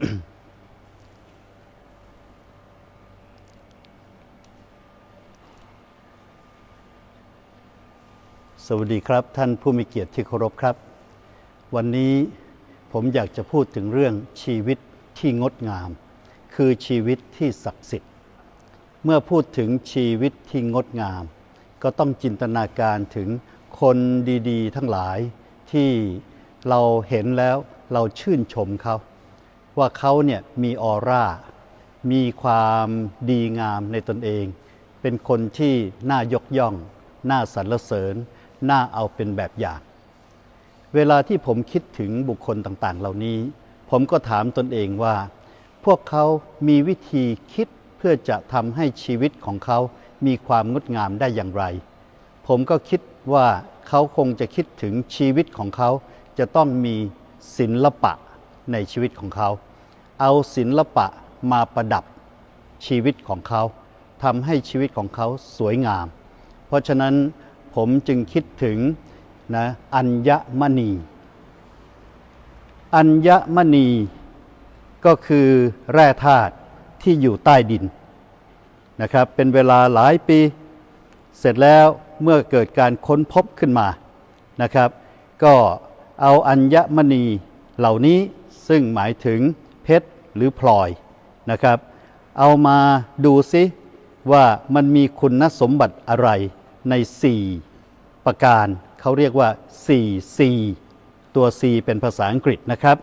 สวัสดีครับ ท่านผู้มีเกียรติที่เคารพครับ วันนี้ผมอยากจะพูดถึงเรื่องชีวิตที่งดงาม คือชีวิตที่ศักดิ์สิทธิ์ เมื่อพูดถึงชีวิตที่งดงาม ก็ต้องจินตนาการถึงคนดี ๆ ทั้งหลายที่เราเห็นแล้วเราชื่นชมเขา ว่าเขาเนี่ยมีออร่า มีความดีงามในตนเอง เป็นคนที่น่ายกย่อง น่าสรรเสริญ น่าเอาเป็นแบบอย่าง เวลาที่ผมคิดถึงบุคคลต่างๆ เหล่านี้ ผมก็ถามตนเองว่า พวกเขามีวิธีคิดเพื่อจะทำให้ชีวิตของเขามีความงดงามได้อย่างไร ผมก็คิดว่าเขาคงจะคิดถึงชีวิตของเขาจะต้องมีศิลปะในชีวิตของเขา เอาศิลปะมาประดับชีวิตของเขาทำให้ชีวิตของเขาสวยงาม เพราะฉะนั้นผมจึงคิดถึงนะอัญญมณี อัญญมณีก็คือแร่ธาตุที่อยู่ใต้ดินนะครับเป็นเวลาหลายปี เสร็จแล้วเมื่อเกิดการค้นพบขึ้นมานะครับ ก็เอาอัญญมณีเหล่านี้ซึ่งหมายถึง ชรหรือพลอยนะครับ เอามาดูซิว่ามันมีคุณสมบัติอะไรใน 4 ประการ เขาเรียกว่า 4C ตัว C เป็นภาษาอังกฤษนะครับ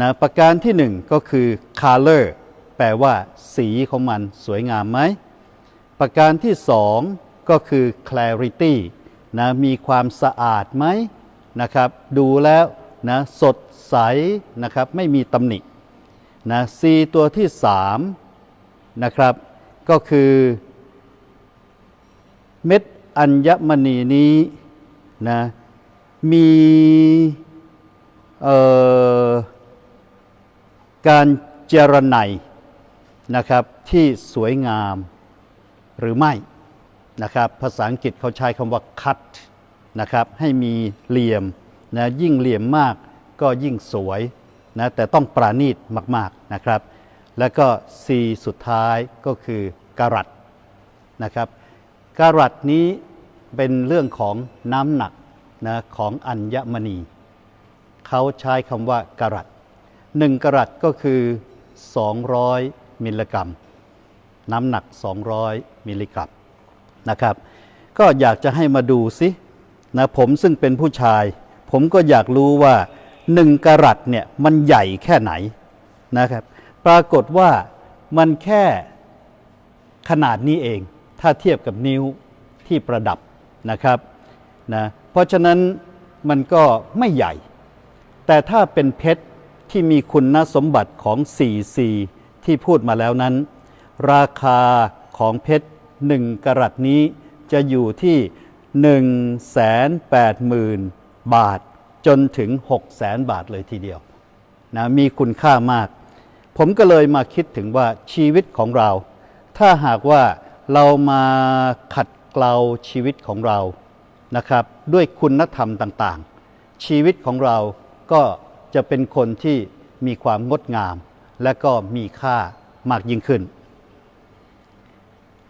นะประการที่ 1 ก็คือ color แปลว่า สีของมันสวยงามไหม ประการที่ 2 ก็คือ clarity นะมีความสะอาดไหมนะครับ ดูแล้วนะสดใสนะครับ ไม่มีตำหนิ นะ C ตัวที่3นะครับ ก็คือเม็ดอัญมณีนี้นะมีการเจรไนนะครับที่สวยงามหรือไม่นะครับภาษาอังกฤษเขาใช้คำว่า cut นะครับให้มีเหลี่ยมนะยิ่งเหลี่ยมมากก็ยิ่งสวย นะแต่ต้องปราณีตมากๆนะครับ แล้วก็ C สุดท้ายก็คือการัตนะครับการัตนี้เป็นเรื่องของน้ำหนักนะของอัญมณี เขาใช้คำว่าการัตหนึ่งกรัตก็คือ 200 มิลลิกรัม น้ำหนัก 200 มิลลิกรัมนะครับ ก็อยากจะให้มาดูสินะผมซึ่งเป็นผู้ชาย ผมก็อยากรู้ว่า หนึ่งกรัตเนี่ยมันใหญ่แค่ไหนนะครับ ปรากฏว่ามันแค่ขนาดนี้เอง ถ้าเทียบกับนิ้วที่ประดับนะครับนะเพราะฉะนั้นมันก็ไม่ใหญ่ แต่ถ้าเป็นเพชรที่มีคุณสมบัติของ 4C ที่พูดมาแล้วนั้น ราคาของเพชร1กรัตนี้จะอยู่ที่ 180,000 บาท จนถึง 600,000บาทเลยทีเดียวนะมีคุณค่ามาก ผมก็เลยมาคิดถึงว่าชีวิตของเรา ถ้าหากว่าเรามาขัดเกลาชีวิตของเรานะครับ ด้วยคุณธรรมต่างๆ ชีวิตของเราก็จะเป็นคนที่มีความงดงาม และก็มีค่ามากยิ่งขึ้น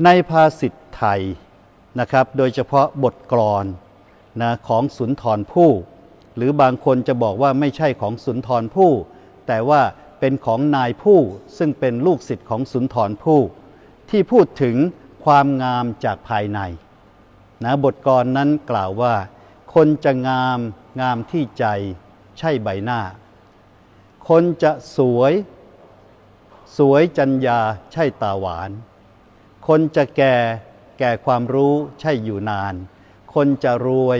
ในภาษิตไทยนะครับ โดยเฉพาะบทกลอนนะของสุนทรภู่ หรือบางคนจะบอกว่าไม่ใช่ของสุนทรภู่แต่ว่าเป็นของนายผู้ซึ่งเป็นลูกศิษย์ของสุนทรภู่ที่พูดถึงความงามจากภายในนะบทกรนั้นกล่าวว่า คนจะงามงามที่ใจใช่ใบหน้า คนจะสวย สวยจัญญาใช่ตาหวาน คนจะแก่แก่ความรู้ใช่อยู่นาน คนจะรวย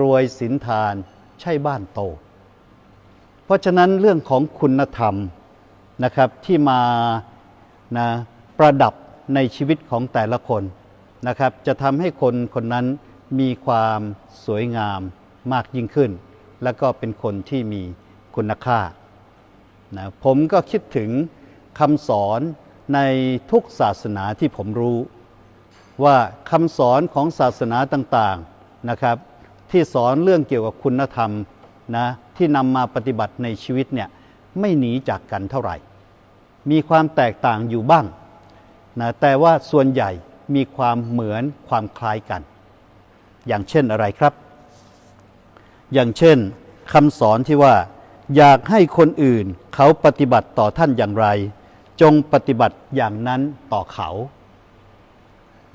รวยสินทาน ใช่บ้านโต เพราะฉะนั้นเรื่องของคุณธรรมนะครับที่มานะประดับในชีวิตของแต่ละคนนะครับจะทำให้คนคนนั้นมีความสวยงามมากยิ่งขึ้น และก็เป็นคนที่มีคุณค่านะผมก็คิดถึงคำสอนในทุกศาสนาที่ผมรู้ ว่าคำสอนของศาสนาต่างๆนะครับ ที่สอนเรื่องเกี่ยวกับคุณธรรมนะที่นำมาปฏิบัติในชีวิตเนี่ยไม่หนีจากกันเท่าไหร่ มีความแตกต่างอยู่บ้างนะแต่ว่าส่วนใหญ่มีความเหมือนความคล้ายกัน อย่างเช่นอะไรครับ อย่างเช่นคำสอนที่ว่า อยากให้คนอื่นเขาปฏิบัติต่อท่านอย่างไร จงปฏิบัติอย่างนั้นต่อเขา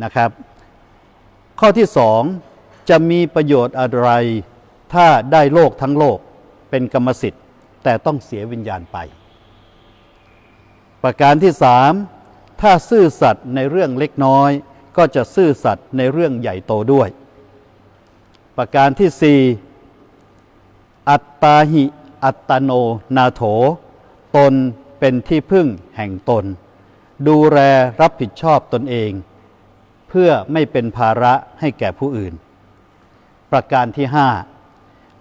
นะครับ ข้อที่สอง จะมีประโยชน์อะไร ถ้าได้โลกทั้งโลกเป็นกรรมสิทธิ์ แต่ต้องเสียวิญญาณไป ประการที่สามถ้าซื่อสัตย์ในเรื่องเล็กน้อย ก็จะซื่อสัตย์ในเรื่องใหญ่โตด้วย ประการที่สี่อัตตาหิอัตโนนาโถ ตนเป็นที่พึ่งแห่งตน ดูแลรับผิดชอบตนเอง เพื่อไม่เป็นภาระให้แก่ผู้อื่น ประการที่ห้า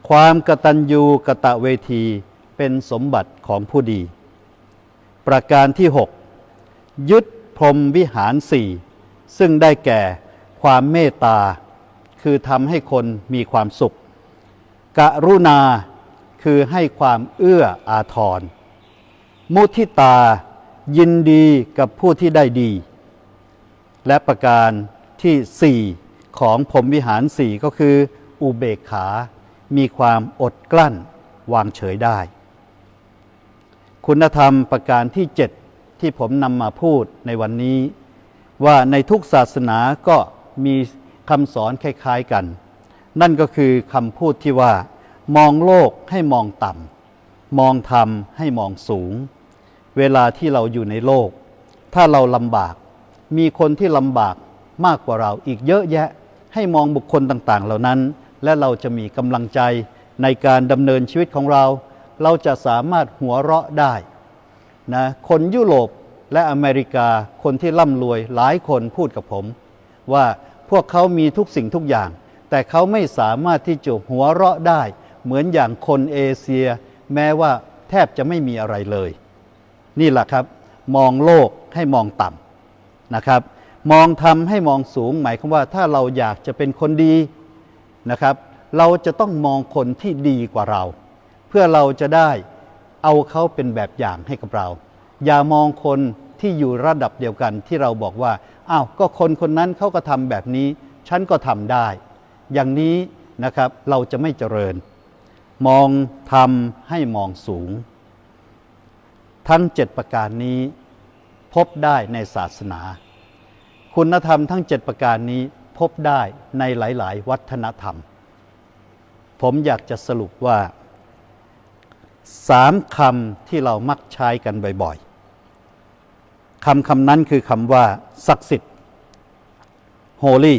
ความกตัญญูกะตะเวทีเป็นสมบัติของผู้ดี ประการที่ 6 ยึดพรมวิหารสี่ซึ่งได้แก่ความเมตตา คือทำให้คนมีความสุข กรุณาคือให้ความเอื้ออาทร มุทิตายินดีกับผู้ที่ได้ดี และประการที่สี่ของพรมวิหารสี่ก็คือ อุเบกขา มีความอดกลั้นวางเฉยได้ คุณธรรมประการที่7ที่ผมนำมาพูดในวันนี้ ว่าในทุกศาสนาก็มีคำสอนคล้ายๆกัน นั่นก็คือคำพูดที่ว่า มองโลกให้มองต่ำมองธรรมให้มองสูง เวลาที่เราอยู่ในโลก ถ้าเราลำบาก มีคนที่ลำบากมากกว่าเราอีกเยอะแยะให้มองบุคคลต่างๆ เหล่านั้น และเราจะมีกำลังใจในการดำเนินชีวิตของเรา เราจะสามารถหัวเราะได้นะคนยุโรปและอเมริกาคนที่ร่ำรวยหลายคนพูดกับผม ว่าพวกเขามีทุกสิ่งทุกอย่าง แต่เขาไม่สามารถที่จะหัวเราะได้ เหมือนอย่างคนเอเชีย แม้ว่าแทบจะไม่มีอะไรเลย นี่แหละครับ มองโลกให้มองต่ำนะครับ มองทำให้มองสูงหมายความว่าถ้าเราอยากจะเป็นคนดี นะครับ เราจะต้องมองคนที่ดีกว่าเรา เพื่อเราจะได้เอาเขาเป็นแบบอย่างให้กับเรา อย่ามองคนที่อยู่ระดับเดียวกันที่เราบอกว่าอ้าวก็คนคนนั้นเขาก็ทำแบบนี้ ฉันก็ทำได้ อย่างนี้นะครับเราจะไม่เจริญ มองทำให้มองสูง ทั้งเจ็ดประการนี้พบได้ในศาสนา คุณธรรมทั้งเจ็ดประการนี้ พบได้ในหลาย ๆ วัฒนธรรม ผมอยากจะสรุปว่าสามคำที่เรามักใช้กันบ่อย ๆคำคำนั้นคือคำว่า ศักดิ์สิทธิ์ holy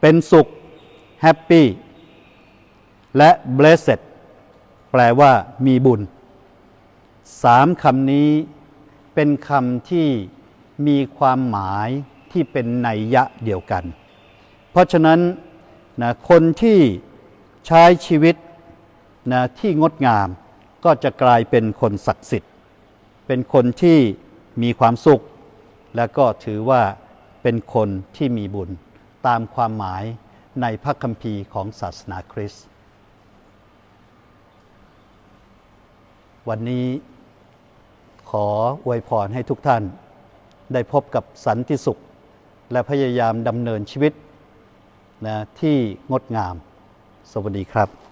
เป็นสุข happy และ blessed แปลว่ามีบุญสามคำนี้เป็นคำที่มีความหมาย ที่เป็นนัยยะเดียวกัน เพราะฉะนั้นนะคนที่ใช้ชีวิตนะที่งดงามก็จะกลายเป็นคนศักดิ์สิทธิ์ เป็นคนที่มีความสุข และก็ถือว่าเป็นคนที่มีบุญตามความหมายในพระคัมภีร์ของศาสนาคริสต์วันนี้ขออวยพรให้ทุกท่านได้พบกับสันติสุข และพยายามดำเนินชีวิตนะที่งดงาม สวัสดีครับ